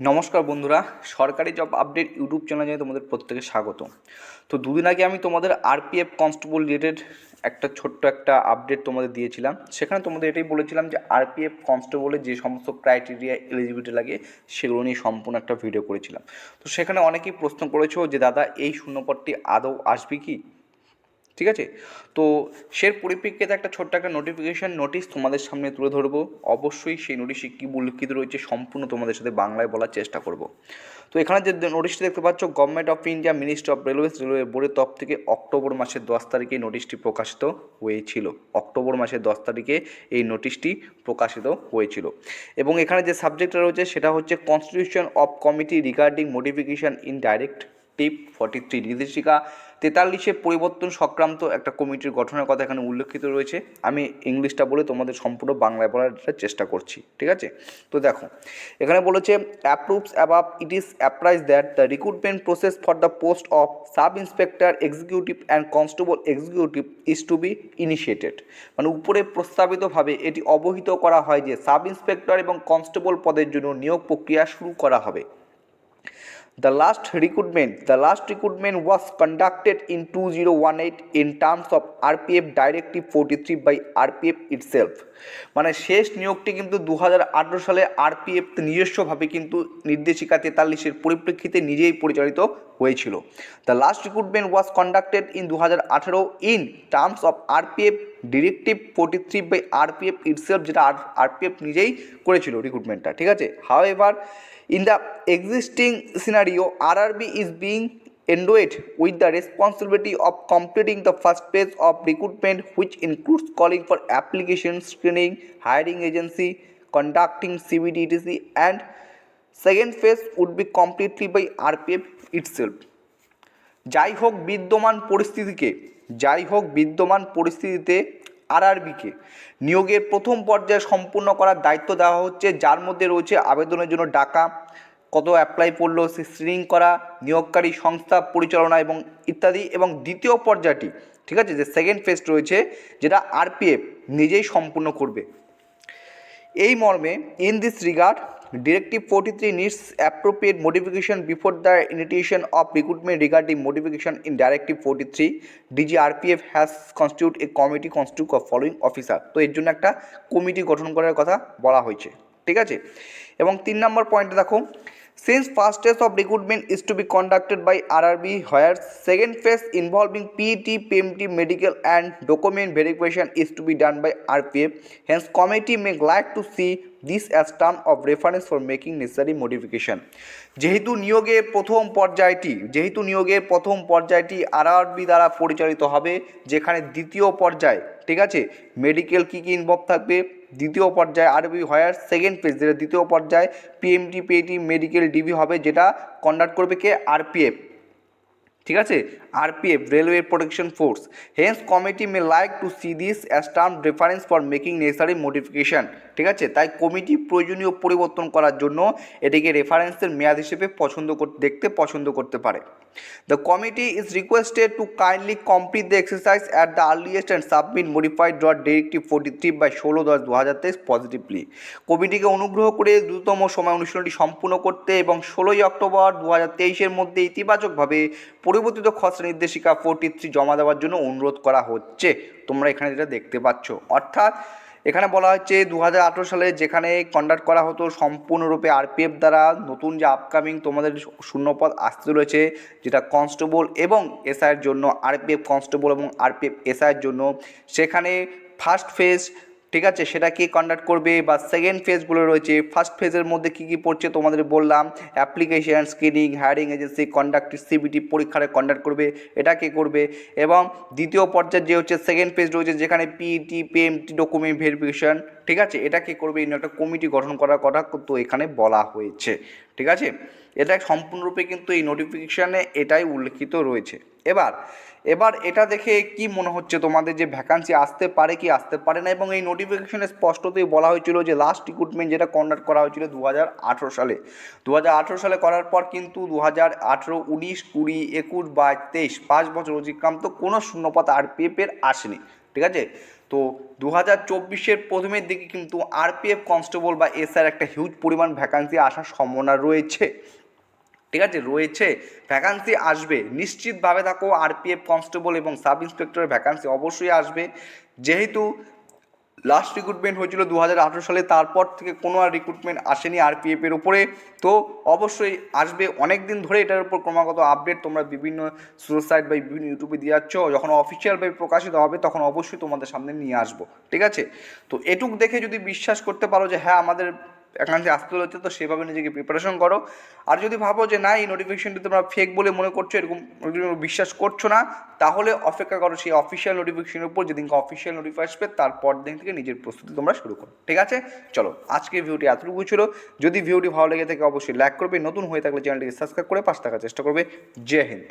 নমস্কার বন্ধুরা, সরকারি জব আপডেট ইউটিউব চ্যানেলে তোমাদের প্রত্যেকে স্বাগত। তো দুদিন আগে আমি তোমাদের আরপিএফ কনস্টেবল রিলেটেড একটা ছোট্ট একটা আপডেট তোমাদের দিয়েছিলাম। সেখানে তোমাদের এটাই বলেছিলাম যে আরপিএফ কনস্টেবলের যে সমস্ত ক্রাইটেরিয়া এলিজিবিলিটি লাগে, সেগুলো নিয়ে সম্পূর্ণ একটা ভিডিও করেছিলাম। তো সেখানে অনেকেই প্রশ্ন করেছ যে, দাদা, এই শূন্যপদটি আদৌ আসবে কি? ঠিক আছে? তো সের পরিপ্রেক্ষিতে একটা ছোট্ট একটা নোটিফিকেশান নোটিশ তোমাদের সামনে তুলে ধরবো। অবশ্যই সেই নোটিশে কী উল্লিখিত রয়েছে সম্পূর্ণ তোমাদের সাথে বাংলায় বলার চেষ্টা করব। তো এখানে যে নোটিশটি দেখতে পাচ্ছ government of India ministry of railways railway বোর্ডের তরফ থেকে অক্টোবর মাসের দশ তারিখে নোটিশটি প্রকাশিত হয়েছিল। অক্টোবর মাসের দশ তারিখে এই নোটিশটি প্রকাশিত হয়েছিল। এবং এখানে যে সাবজেক্টটা রয়েছে, সেটা হচ্ছে constitution of committee regarding modification in directive forty three নির্দেশিকা তেতাল্লিশে পরিবর্তন সংক্রান্ত একটা কমিটির গঠনের কথা এখানে উল্লেখিত রয়েছে। আমি ইংলিশটা বলে তোমাদের সম্পূর্ণ বাংলায় বলার চেষ্টা করছি, ঠিক আছে? তো দেখো, এখানে বলেছে approves above it is appraise that the recruitment process for the post of sub inspector executive and constable executive is to be initiated মানে উপরে প্রস্তাবিতভাবে এটি অবহিত করা হয় যে সাব ইন্সপেক্টর এবং কনস্টেবল পদের জন্য নিয়োগ প্রক্রিয়া শুরু করা হবে। The last recruitment, the last recruitment was conducted in 2018 in terms of RPF Directive 43 by RPF itself. মানে শেষ নিয়োগটি কিন্তু দু হাজার আঠেরো সালে আরপিএফ নিজস্বভাবে কিন্তু নির্দেশিকা তেতাল্লিশের পরিপ্রেক্ষিতে নিজেই পরিচালিত হয়েছিল the last recruitment was conducted in দু হাজার আঠেরো in terms of RPF directive forty three by RPF itself যেটা আর আরপিএফ নিজেই করেছিল রিক্রুটমেন্টটা ঠিক আছে however in the existing scenario RRB is being endowed with the responsibility of completing the first phase of recruitment which includes calling for application screening hiring agency conducting cvd etc and second phase would be completely by rpf itself যাই হোক বিদ্যমান পরিস্থিতিকে যাই হোক বিদ্যমান পরিস্থিতিতে আরআরবিকে। নিয়োগের প্রথম পর্যায়ে সম্পূর্ণ করার দায়িত্ব দেওয়া হচ্ছে, যার মধ্যে রয়েছে আবেদনের জন্য ডাকা, কত অ্যাপ্লাই পড়ল, সে স্ক্রিনিং করা, নিয়োগকারী সংস্থা পরিচালনা এবং ইত্যাদি। এবং দ্বিতীয় পর্যায়টি, ঠিক আছে, যে সেকেন্ড ফেজ রয়েছে, যেটা আরপিএফ নিজেই সম্পূর্ণ করবে। এই মর্মে in this regard directive forty three needs appropriate before before the initiation of recruitment regarding in in directive forty three DG a committee constitute of following officer তো এর জন্য একটা কমিটি গঠন করার কথা বলা হয়েছে। ঠিক আছে? এবং তিন নম্বর পয়েন্টে দেখো Since first phase of recruitment is to be conducted by RRB, where second phase involving PET, PMT, medical and document verification is to be done by RPF. Hence, committee may like to see this as term of reference for making necessary modification. যেহেতু নিয়োগের প্রথম পর্যায়টি যেহেতু নিয়োগের প্রথম পর্যায়টি RRB দ্বারা পরিচালিত হবে যেখানে দ্বিতীয় পর্যায় ঠিক আছে মেডিকেল কী কী ইনভলভ থাকবে দ্বিতীয় পর্যায়ে আরবি হায়ার সেকেন্ড ফেজ যেটা দ্বিতীয় পর্যায়ে পিএমটি পিএটি মেডিকেল ডিবি হবে, যেটা কন্ডাক্ট করবে কে? আরপিএফ ঠিক আছে? RPF railway protection force hence committee may like to see this as reference for making necessary modification ঠিক আছে? তাই কমিটি প্রয়োজনীয় পরিবর্তন করার জন্য এটিকে রেফারেন্সের মেয়াদ হিসেবে পছন্দ দেখতে পছন্দ করতে পারে। The committee is requested to kindly complete the exercise at the earliest and submit modified dot directive forty three by ষোলো দশ দু হাজার তেইশ পজিটিভলি কমিটিকে অনুগ্রহ করে দ্রুততম সময় অনুশীলনটি সম্পূর্ণ করতে এবং ষোলোই অক্টোবর দু হাজার তেইশের মধ্যে ইতিবাচকভাবে পরিবর্তিত খসড়া নির্দেশিকা ফোর্টি থ্রি জমা দেওয়ার জন্য অনুরোধ করা হচ্ছে। তোমরা এখানে যেটা দেখতে পাচ্ছ, অর্থাৎ এখানে বলা হচ্ছে দু হাজার আঠেরো সালে যেখানে কন্ডাক্ট করা হতো সম্পূর্ণরূপে আরপিএফ দ্বারা নতুন যে আপকামিং তোমাদের শূন্যপদ আসতে রয়েছে যেটা কনস্টেবল এবং এসআইয়ের জন্য আরপিএফ কনস্টেবল এবং আরপিএফ এসআইয়ের জন্য, সেখানে ফার্স্ট ফেজ ঠিক আছে? সেটা কে কন্ডাক্ট করবে বা সেকেন্ড ফেজগুলো রয়েছে ফার্স্ট ফেজের মধ্যে কী কী পড়ছে তোমাদের বললাম। Application screening hiring agency conduct CBT পরীক্ষারে conduct করবে, এটা কে করবে? এবং দ্বিতীয় পর্যায়ে যে হচ্ছে সেকেন্ড ফেজ রয়েছে, যেখানে পিইটি পিএমটি ডকুমেন্ট ভেরিফিকেশান ঠিক আছে? এটা কে করবে? এই একটা কমিটি গঠন করার কথা তো এখানে বলা হয়েছে, ঠিক আছে? এটা সম্পূর্ণরূপে কিন্তু এই নোটিফিকেশানে এটাই উল্লেখিত রয়েছে। এবার এবার এটা দেখে কি মনে হচ্ছে তোমাদের যে ভ্যাকান্সি আসতে পারে কি আসতে পারে না এবং এই নোটিফিকেশনে স্পষ্টতই বলা হয়েছিল যে লাস্ট রিক্রুটমেন্ট যেটা কন্ডাক্ট করা হয়েছিল দু হাজার আঠেরো সালে। দু হাজার আঠেরো সালে করার পর কিন্তু দু হাজার আঠেরো, উনিশ, কুড়ি, একুশ বাইশ তেইশ, পাঁচ বছর অতিক্রান্ত কোনো শূন্যপদ আরপিএফের আসেনি, ঠিক আছে? তো তো দু হাজার চব্বিশের প্রথমের দিকে কিন্তু আরপিএফ কনস্টেবল বা এসআর একটা হিউজ পরিমাণ ভ্যাকান্সি আসার সম্ভাবনা রয়েছে। ঠিক আছে? রয়েছে ভ্যাকান্সি আসবে। নিশ্চিতভাবে থাকো আরপিএফ কনস্টেবল এবং সাব ইন্সপেক্টরের ভ্যাকান্সি অবশ্যই আসবে। যেহেতু লাস্ট রিক্রুটমেন্ট হয়েছিল দু হাজার আঠেরো সালে, তারপর থেকে কোনো আর রিক্রুটমেন্ট আসেনি আরপিএফের উপরে। তো অবশ্যই আসবে। অনেক দিন ধরে এটার উপর ক্রমাগত আপডেট তোমরা বিভিন্ন সোশ্যাল সাইট বা বিভিন্ন ইউটিউবে দিয়ে যাচ্ছ। যখন অফিসিয়ালভাবে প্রকাশিত হবে, তখন অবশ্যই তোমাদের সামনে নিয়ে আসব। ঠিক আছে? তো এটুক দেখে যদি বিশ্বাস করতে পারো যে হ্যাঁ আমাদের একান্তে আসতে হচ্ছে, তো সেভাবে নিজেকে প্রিপারেশন করো। আর যদি ভাবো যে না, এই নোটিফিকেশনটি তোমরা ফেক বলে মনে করছ, এরকম বিশ্বাস করছ না, তাহলে অপেক্ষা করো সেই অফিসিয়াল নোটিফিকেশনের উপর, যেদিনকে অফিসিয়াল নোটিফাই আসবে, তারপর দিন থেকে নিজের প্রস্তুতি তোমরা শুরু করো, ঠিক আছে? চলো, আজকে ভিডিওটি এতটুকু ছিল। যদি ভিডিওটি ভালো লেগে থাকে, অবশ্যই লাইক করবে। নতুন হয়ে থাকলে চ্যানেলটিকে সাবস্ক্রাইব করে পাশে থাকার চেষ্টা করবে। জয় হিন্দ।